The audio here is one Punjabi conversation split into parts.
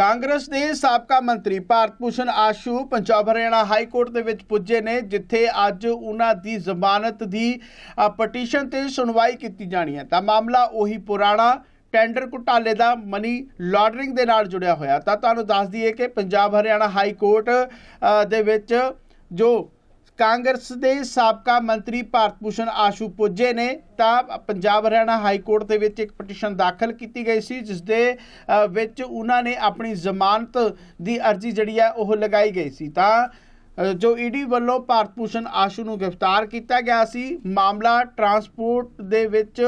ਕਾਂਗਰਸ ਦੇ ਸਾਬਕਾ ਮੰਤਰੀ ਭਾਰਤ ਭੂਸ਼ਣ ਆਸ਼ੂ ਪੰਜਾਬ ਹਰਿਆਣਾ ਹਾਈ ਕੋਰਟ ਦੇ ਵਿੱਚ ਪੁੱਜੇ ਨੇ, ਜਿੱਥੇ ਅੱਜ ਉਹਨਾਂ ਦੀ ਜ਼ਮਾਨਤ ਦੀ ਪਟੀਸ਼ਨ ਤੇ ਸੁਣਵਾਈ ਕੀਤੀ ਜਾਣੀ ਹੈ। ਤਾਂ ਮਾਮਲਾ ਉਹੀ ਪੁਰਾਣਾ, ਟੈਂਡਰ ਘੁਟਾਲੇ ਦਾ, ਮਨੀ ਲਾਂਡਰਿੰਗ ਦੇ ਨਾਲ ਜੁੜਿਆ ਹੋਇਆ। ਤਾਂ ਤੁਹਾਨੂੰ ਦੱਸ ਦਈਏ ਕਿ ਪੰਜਾਬ ਹਰਿਆਣਾ ਹਾਈ ਕੋਰਟ ਦੇ ਵਿੱਚ ਜੋ ਕਾਂਗਰਸ ਦੇ ਸਾਬਕਾ ਮੰਤਰੀ ਭਾਰਤ ਭੂਸ਼ਣ ਆਸ਼ੂ ਪੁੱਜੇ ਨੇ ਤਾਂ ਪੰਜਾਬ ਹਰਿਆਣਾ ਹਾਈ ਕੋਰਟ ਦੇ ਵਿੱਚ ਇੱਕ ਪਟੀਸ਼ਨ ਦਾਖਲ ਕੀਤੀ ਗਈ ਸੀ ਜਿਸ ਦੇ ਵਿੱਚ ਉਹਨਾਂ ਨੇ ਆਪਣੀ ਜ਼ਮਾਨਤ ਦੀ ਅਰਜ਼ੀ ਜਿਹੜੀ ਹੈ ਉਹ ਲਗਾਈ ਗਈ ਸੀ। ਤਾਂ ਅ, ਜੋ ਈਡੀ ਵੱਲੋਂ ਭਾਰਤ ਭੂਸ਼ਣ ਆਸ਼ੂ ਨੂੰ ਗ੍ਰਿਫਤਾਰ ਕੀਤਾ ਗਿਆ ਸੀ ਮਾਮਲਾ ਟਰਾਂਸਪੋਰਟ ਦੇ ਵਿੱਚ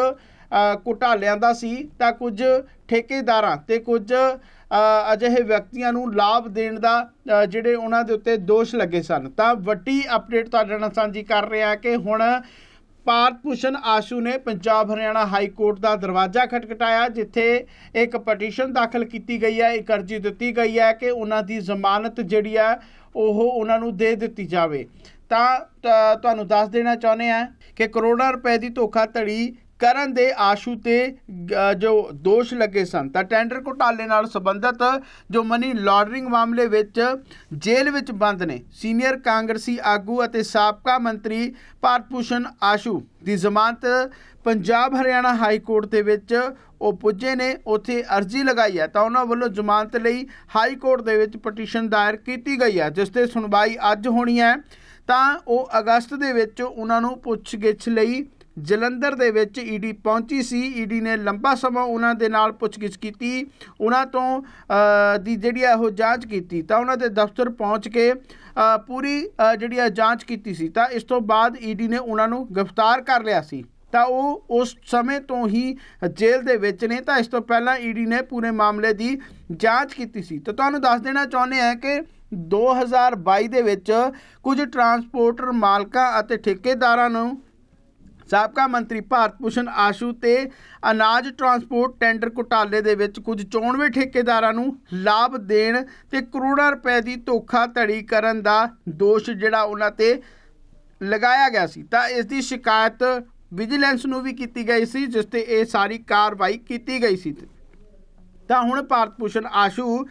ਅ, ਘੁਟਾਲਿਆਂ ਦਾ ਸੀ ਤਾਂ ਕੁਝ ਠੇਕੇਦਾਰਾਂ ਤੇ ਕੁਝ ਅਜਿਹੇ ਵਿਅਕਤੀਆਂ ਨੂੰ ਲਾਭ ਦੇਣ ਦਾ ਜਿਹੜੇ ਉਹਨਾਂ ਦੇ ਉੱਤੇ ਦੋਸ਼ ਲੱਗੇ ਸਨ। ਤਾਂ ਵੱਡੀ ਅਪਡੇਟ ਤੁਹਾਡੇ ਨਾਲ ਸਾਂਝੀ ਕਰ ਰਿਹਾ ਕਿ ਹੁਣ ਭਾਰਤ ਭੂਸ਼ਣ ਆਸ਼ੂ ਨੇ ਪੰਜਾਬ ਹਰਿਆਣਾ ਹਾਈ ਕੋਰਟ ਦਾ ਦਰਵਾਜ਼ਾ ਖਟਖਟਾਇਆ ਜਿੱਥੇ ਇੱਕ ਪਟੀਸ਼ਨ ਦਾਖਲ ਕੀਤੀ ਗਈ ਹੈ ਇੱਕ ਅਰਜ਼ੀ ਦਿੱਤੀ ਗਈ ਹੈ ਕਿ ਉਹਨਾਂ ਦੀ ਜ਼ਮਾਨਤ ਜਿਹੜੀ ਹੈ ਉਹ ਉਹਨਾਂ ਨੂੰ ਦੇ ਦਿੱਤੀ ਜਾਵੇ। ਤਾਂ ਤੁਹਾਨੂੰ ਦੱਸ ਦੇਣਾ ਚਾਹੁੰਦੇ ਆ ਕਿ ਕਰੋੜਾਂ ਰੁਪਏ ਦੀ ਧੋਖਾਧੜੀ ਕਰਨ ਦੇ ਆਸ਼ੂ ਤੇ ਜੋ ਦੋਸ਼ ਲੱਗੇ ਸਨ, ਤਾਂ ਟੈਂਡਰ ਘੁਟਾਲੇ ਨਾਲ ਸੰਬੰਧਿਤ ਜੋ ਮਨੀ ਲਾਂਡਰਿੰਗ ਮਾਮਲੇ ਵਿੱਚ ਜੇਲ੍ਹ ਵਿੱਚ ਬੰਦ ਨੇ, ਸੀਨੀਅਰ ਕਾਂਗਰਸੀ ਆਗੂ ਅਤੇ ਸਾਬਕਾ ਮੰਤਰੀ ਭਾਰਤ ਭੂਸ਼ਣ ਆਸ਼ੂ ਦੀ ਜ਼ਮਾਨਤ ਪੰਜਾਬ ਹਰਿਆਣਾ ਹਾਈ ਕੋਰਟ ਦੇ ਵਿੱਚ ਉਹ ਪੁੱਜੇ ਨੇ, ਉੱਥੇ ਅਰਜ਼ੀ ਲਗਾਈ ਹੈ, ਤਾਂ ਉਹਨਾਂ ਵੱਲੋਂ ਜ਼ਮਾਨਤ ਲਈ ਹਾਈ ਕੋਰਟ ਦੇ ਵਿੱਚ ਪਟੀਸ਼ਨ ਦਾਇਰ ਕੀਤੀ ਗਈ ਹੈ, ਜਿਸ ਤੇ ਸੁਣਵਾਈ ਅੱਜ ਹੋਣੀ ਹੈ, ਤਾਂ ਉਹ ਅਗਸਤ ਦੇ ਵਿੱਚ ਉਹਨਾਂ ਨੂੰ ਪੁੱਛਗਿੱਛ ਲਈ ਜਲੰਧਰ ਦੇ ਵਿੱਚ ਈਡੀ ਪਹੁੰਚੀ ਸੀ। ਈਡੀ ਨੇ ਲੰਬਾ ਸਮਾਂ ਉਹਨਾਂ ਦੇ ਨਾਲ ਪੁੱਛਗਿੱਛ ਕੀਤੀ। ਉਹਨਾਂ ਤੋਂ ਦੀ ਜਿਹੜੀ ਆ ਉਹ ਜਾਂਚ ਕੀਤੀ, ਤਾਂ ਉਹਨਾਂ ਦੇ ਦਫ਼ਤਰ ਪਹੁੰਚ ਕੇ ਪੂਰੀ ਜਿਹੜੀ ਆ ਜਾਂਚ ਕੀਤੀ ਸੀ। ਤਾਂ ਇਸ ਤੋਂ ਬਾਅਦ ਈਡੀ ਨੇ ਉਹਨਾਂ ਨੂੰ ਗ੍ਰਿਫਤਾਰ ਕਰ ਲਿਆ ਸੀ। ਤਾਂ ਉਹ ਉਸ ਸਮੇਂ ਤੋਂ ਹੀ ਜੇਲ੍ਹ ਦੇ ਵਿੱਚ ਨੇ। ਤਾਂ ਇਸ ਤੋਂ ਪਹਿਲਾਂ ਈਡੀ ਨੇ ਪੂਰੇ ਮਾਮਲੇ ਦੀ ਜਾਂਚ ਕੀਤੀ ਸੀ। ਤਾਂ ਤੁਹਾਨੂੰ ਦੱਸ ਦੇਣਾ ਚਾਹੁੰਦੇ ਆ ਕਿ 2022 ਦੇ ਵਿੱਚ ਕੁਝ ਟਰਾਂਸਪੋਰਟਰ ਮਾਲਕਾਂ ਅਤੇ ਠੇਕੇਦਾਰਾਂ ਨੂੰ ਸਾਬਕਾ ਮੰਤਰੀ ਭਾਰਤ ਭੂਸ਼ਣ ਆਸ਼ੂ ਤੇ ਅਨਾਜ ਟਰਾਂਸਪੋਰਟ ਟੈਂਡਰ ਘੁਟਾਲੇ ਦੇ ਵਿੱਚ ਕੁਝ ਚੋਣਵੇਂ ਠੇਕੇਦਾਰਾਂ ਨੂੰ ਲਾਭ ਦੇਣ ਤੇ ਕਰੋੜਾਂ ਰੁਪਏ ਦੀ ਧੋਖਾਧੜੀ ਕਰਨ ਦਾ ਦੋਸ਼ ਜਿਹੜਾ ਉਹਨਾਂ ਤੇ ਲਗਾਇਆ ਗਿਆ ਸੀ। ਤਾਂ ਇਸ ਦੀ ਸ਼ਿਕਾਇਤ ਵਿਜੀਲੈਂਸ ਨੂੰ ਵੀ ਕੀਤੀ ਗਈ ਸੀ, ਜਿਸ ਤੇ ਇਹ ਸਾਰੀ ਕਾਰਵਾਈ ਕੀਤੀ ਗਈ ਸੀ। ਤਾਂ ਹੁਣ ਭਾਰਤ ਭੂਸ਼ਣ ਆਸ਼ੂ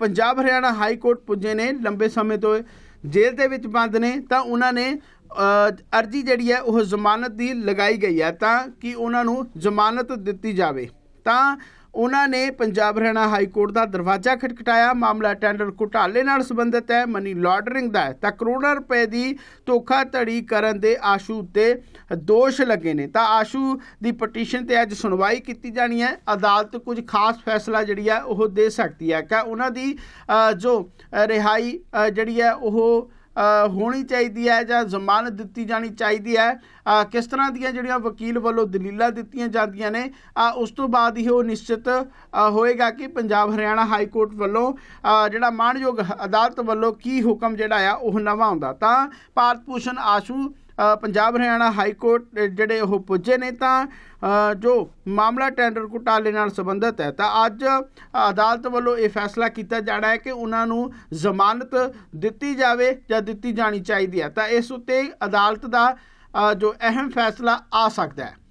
ਪੰਜਾਬ ਹਰਿਆਣਾ ਹਾਈ ਕੋਰਟ ਪੁੱਜੇ ਨੇ, ਲੰਬੇ ਸਮੇਂ ਤੋਂ ਜੇਲ੍ਹ ਦੇ ਵਿੱਚ ਬੰਦ ਨੇ। ਤਾਂ ਉਹਨਾਂ ਨੇ ਅਰਜੀ ਜਿਹੜੀ ਹੈ, ਉਹ ਜ਼ਮਾਨਤ ਦੀ ਲਗਾਈ ਗਈ ਹੈ ਤਾਂ ਕਿ ਉਹਨਾਂ ਨੂੰ ਜ਼ਮਾਨਤ ਦਿੱਤੀ ਜਾਵੇ। ਤਾਂ ਉਹਨਾਂ ਨੇ ਪੰਜਾਬ ਹਰਿਆਣਾ ਹਾਈ ਕੋਰਟ ਦਾ ਦਰਵਾਜ਼ਾ ਖਟਖਟਾਇਆ। ਮਾਮਲਾ ਟੈਂਡਰ ਘੁਟਾਲੇ ਨਾਲ ਸੰਬੰਧਿਤ ਹੈ। ਮਨੀ ਲਾਂਡਰਿੰਗ ਦਾ ਹੈ। ਤਾਂ ਕਰੋੜਾਂ ਰੁਪਏ ਦੀ ਧੋਖਾਧੜੀ ਕਰਨ ਦੇ ਆਸ਼ੂ ਉੱਤੇ ਦੋਸ਼ ਲੱਗੇ ਨੇ। ਤਾਂ ਆਸ਼ੂ ਦੀ ਪਟੀਸ਼ਨ ਤੇ ਅੱਜ ਸੁਣਵਾਈ ਕੀਤੀ ਜਾਣੀ ਹੈ। ਅਦਾਲਤ ਕੁਝ ਖਾਸ ਫੈਸਲਾ ਜਿਹੜੀ ਹੈ, ਉਹ ਦੇ ਸਕਦੀ ਹੈ। ਕਿ ਉਹਨਾਂ ਦੀ ਜੋ ਰਿਹਾਈ ਜਿਹੜੀ ਹੈ, ਉਹ ਹੋਣੀ ਚਾਹੀਦੀ ਹੈ ਜਾਂ ਜ਼ਮਾਨਤ ਦਿੱਤੀ ਜਾਣੀ ਚਾਹੀਦੀ ਹੈ? ਕਿਸ ਤਰ੍ਹਾਂ ਦੀਆਂ ਜਿਹੜੀਆਂ ਵਕੀਲ ਵੱਲੋਂ ਦਲੀਲਾਂ ਦਿੱਤੀਆਂ ਜਾਂਦੀਆਂ ਨੇ? ਉਸ ਤੋਂ ਬਾਅਦ ਹੀ ਉਹ ਨਿਸ਼ਚਿਤ ਹੋਏਗਾ ਕਿ ਪੰਜਾਬ ਹਰਿਆਣਾ ਹਾਈ ਕੋਰਟ ਵੱਲੋਂ ਜਿਹੜਾ ਮਾਣਯੋਗ ਅਦਾਲਤ ਵੱਲੋਂ ਕੀ ਹੁਕਮ ਜਿਹੜਾ ਆ, ਉਹ ਨਵਾਂ ਆਉਂਦਾ। ਤਾਂ ਭਾਰਤ ਭੂਸ਼ਣ ਆਸ਼ੂ ਪੰਜਾਬ ਹਰਿਆਣਾ ਹਾਈ ਕੋਰਟ ਜਿਹੜੇ ਉਹ ਪੁੱਜੇ ਨੇ ਤਾਂ ਜੋ ਮਾਮਲਾ ਟੈਂਡਰ ਘੁਟਾਲੇ ਨਾਲ ਸੰਬੰਧਿਤ ਹੈ, ਤਾਂ ਅੱਜ ਅਦਾਲਤ ਵੱਲੋਂ ਇਹ ਫੈਸਲਾ ਕੀਤਾ ਜਾਣਾ ਹੈ ਕਿ ਉਹਨਾਂ ਨੂੰ ਜ਼ਮਾਨਤ ਦਿੱਤੀ ਜਾਵੇ ਜਾਂ ਦਿੱਤੀ ਜਾਣੀ ਚਾਹੀਦੀ ਹੈ। ਤਾਂ ਇਸ ਉੱਤੇ ਅਦਾਲਤ ਦਾ ਜੋ ਅਹਿਮ ਫੈਸਲਾ ਆ ਸਕਦਾ ਹੈ।